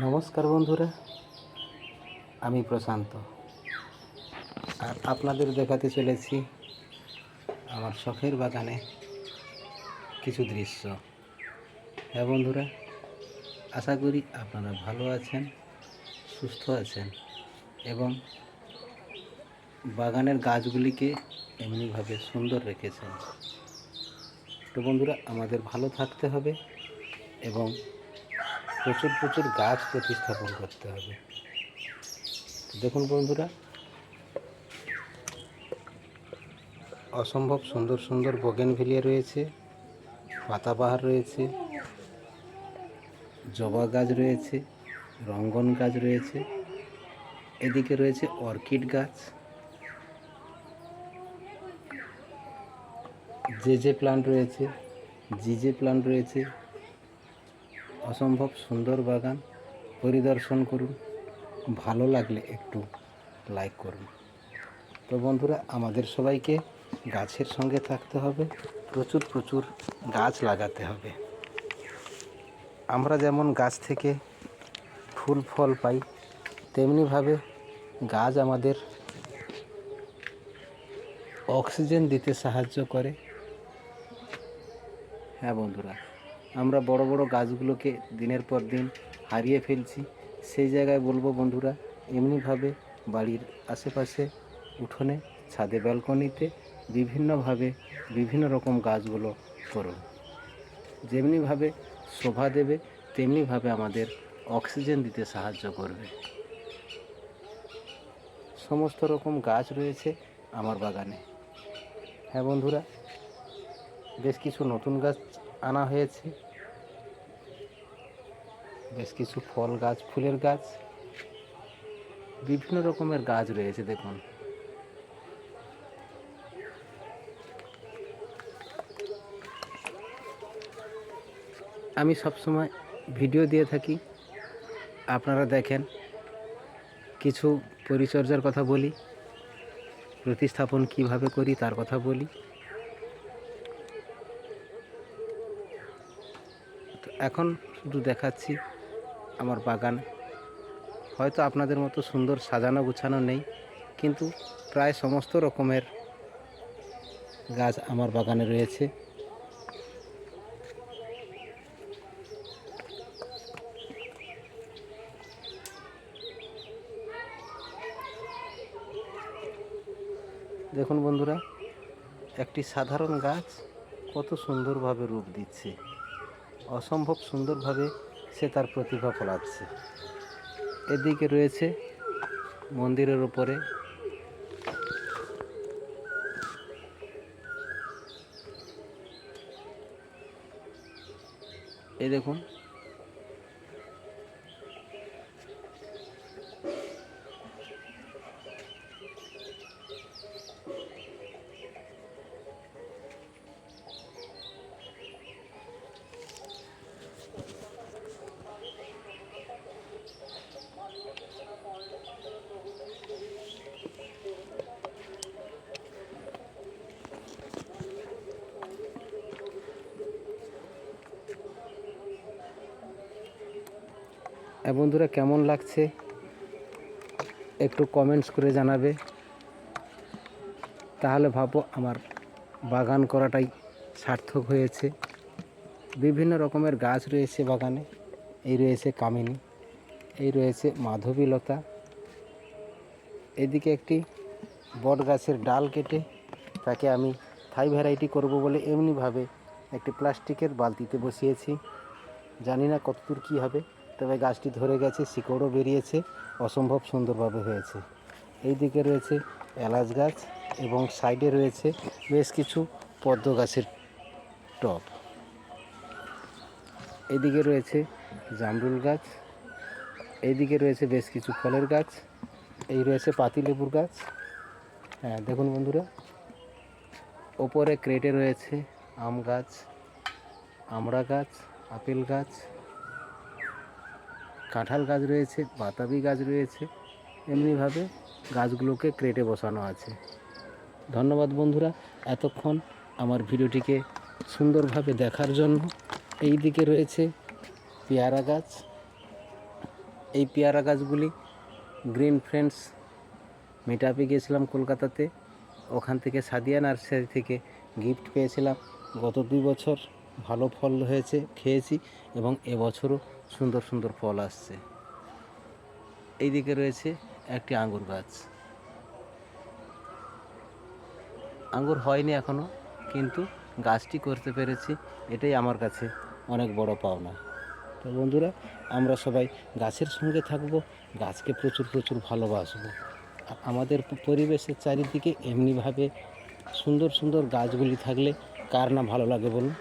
নমস্কার বন্ধুরা, আমি প্রশান্ত। আর আপনাদের দেখাতে চলেছি আমার শখের বাগানে কিছু দৃশ্য। হ্যাঁ বন্ধুরা, আশা করি আপনারা ভালো আছেন, সুস্থ আছেন এবং বাগানের গাছগুলিকে এমনিভাবে সুন্দর রেখেছেন। তো বন্ধুরা, আমাদের ভালো থাকতে হবে এবং প্রচুর প্রচুর গাছ প্রতিস্থাপন করতে হবে। দেখুন বন্ধুরা, অসম্ভব সুন্দর সুন্দর বগেনভিলিয়া রয়েছে, পাতাবাহার রয়েছে, জবা গাছ রয়েছে, রঙ্গন গাছ রয়েছে, এদিকে রয়েছে অর্কিড গাছ। যে যে প্লান্ট রয়েছে জি যে প্লান্ট রয়েছে অসম্ভব সুন্দর বাগান, পরিদর্শন করুন, ভালো লাগলে একটু লাইক করুন। তো বন্ধুরা, আমাদের সবাইকে গাছের সঙ্গে থাকতে হবে, প্রচুর প্রচুর গাছ লাগাতে হবে। আমরা যেমন গাছ থেকে ফুল, ফল পাই তেমনিভাবে গাছ আমাদের অক্সিজেন দিতে সাহায্য করে। হ্যাঁ বন্ধুরা। আমরা বড় বড় গাছগুলোকে দিনের পর দিন হারিয়ে ফেলছি। সেই জায়গায় বলব বন্ধুরা, এমনিভাবে বাড়ির আশেপাশে উঠোনে, ছাদে ব্যালকনিতে বিভিন্নভাবে বিভিন্ন রকম গাছগুলো করুন। যেমনিভাবে শোভা দেবে, তেমনিভাবে আমাদের অক্সিজেন দিতে সাহায্য করবে। সমস্ত রকম গাছ রয়েছে আমার বাগানে। হ্যাঁ বন্ধুরা, বেশ কিছু নতুন গাছ আনা হয়েছে। বেশ কিছু ফল গাছ, ফুলের গাছ, বিভিন্ন রকমের গাছ রয়েছে, দেখুন। আমি সবসময় ভিডিও দিয়ে থাকি। আপনারা দেখেন, কিছু পরিচর্যার কথা বলি, প্রতিস্থাপন কীভাবে করি তার কথা বলি। এখন শুধু দেখাচ্ছি আমার বাগান। হয়তো আপনাদের মতো সুন্দর সাজানো গুছানো নেই, কিন্তু প্রায় সমস্ত রকমের গাছ আমার বাগানে রয়েছে। দেখুন বন্ধুরা, একটি সাধারণ গাছ কত সুন্দরভাবে রূপ দিচ্ছে। অসম্ভব সুন্দরভাবে সে তার প্রতিভা ফলাচ্ছে। এদিকে রয়েছে মন্দিরের ওপরে এই দেখুন বন্ধুরা কেমন লাগছে? একটু কমেন্টস করে জানাবে। তাহলে ভাবো আমার বাগান করাটাই সার্থক হয়েছে। বিভিন্ন রকমের গাছ রয়েছে বাগানে। এই রয়েছে কামিনী, এই রয়েছে মাধবীলতা। এদিকে একটি বট গাছের ডাল কেটে তাকে আমি থাই ভ্যারাইটি করব বলে এমনিভাবে একটি প্লাস্টিকের বালতিতে বসিয়েছি। জানি না কতদূর কী হবে। তবে গাছটি ধরে গেছে, শিকড়ও বেরিয়েছে, অসম্ভব সুন্দরভাবে হয়েছে। এই দিকে রয়েছে এলাচ গাছ এবং সাইডে রয়েছে বেশ কিছু পদ্ম গাছের টব। এদিকে রয়েছে জামরুল গাছ, এইদিকে রয়েছে বেশ কিছু ফলের গাছ, এই রয়েছে পাতিলেবুর গাছ। হ্যাঁ দেখুন বন্ধুরা, ওপরে ক্রেটে রয়েছে আম গাছ, আমড়া গাছ, আপেল গাছ কাঁঠাল গাছ রয়েছে, বাতাবি গাছ রয়েছে, এমনিভাবে গাছগুলোকে ক্রেটে বসানো আছে। ধন্যবাদ বন্ধুরা, এতক্ষণ আমার ভিডিওটিকে সুন্দরভাবে দেখার জন্য। এই দিকে রয়েছে পেয়ারা গাছ। এই পেয়ারা গাছগুলি গ্রিন ফ্রেন্ডস মিট আপে গিয়েছিলাম কলকাতাতে। ওখান থেকে সাদিয়া নার্সারি থেকে গিফট পেয়েছিলাম। গত দুই বছর ভালো ফল হয়েছে, খেয়েছি এবং এবছরও সুন্দর সুন্দর ফল আসছে। এইদিকে রয়েছে একটি আঙ্গুর গাছ। আঙ্গুর হয়নি এখনও কিন্তু গাছটি করতে পেরেছি, এটাই আমার কাছে অনেক বড় পাওনা। তো বন্ধুরা, আমরা সবাই গাছের সঙ্গে থাকব, গাছকে প্রচুর প্রচুর ভালোবাসবো। আমাদের পরিবেশের চারিদিকে এমনিভাবে সুন্দর সুন্দর গাছগুলি থাকলে কার না ভালো লাগে বলুন?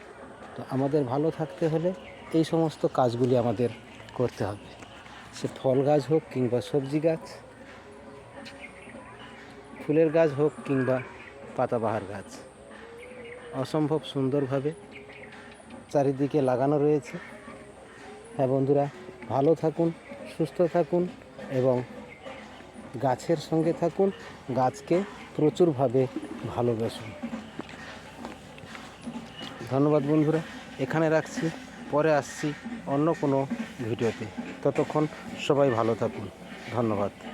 তো আমাদের ভালো থাকতে হলে এই সমস্ত কাজগুলি আমাদের করতে হবে। সে ফল গাছ হোক কিংবা সবজি গাছ, ফুলের গাছ হোক কিংবা পাতাবাহার গাছ, অসম্ভব সুন্দরভাবে চারিদিকে লাগানো রয়েছে। হ্যাঁ বন্ধুরা, ভালো থাকুন, সুস্থ থাকুন এবং গাছের সঙ্গে থাকুন, গাছকে প্রচুরভাবে ভালোবাসুন। ধন্যবাদ বন্ধুরা এখানে রাখছি পরে আসছি অন্য কোনো ভিডিওতে। ততক্ষণ সবাই ভালো থাকুন ধন্যবাদ।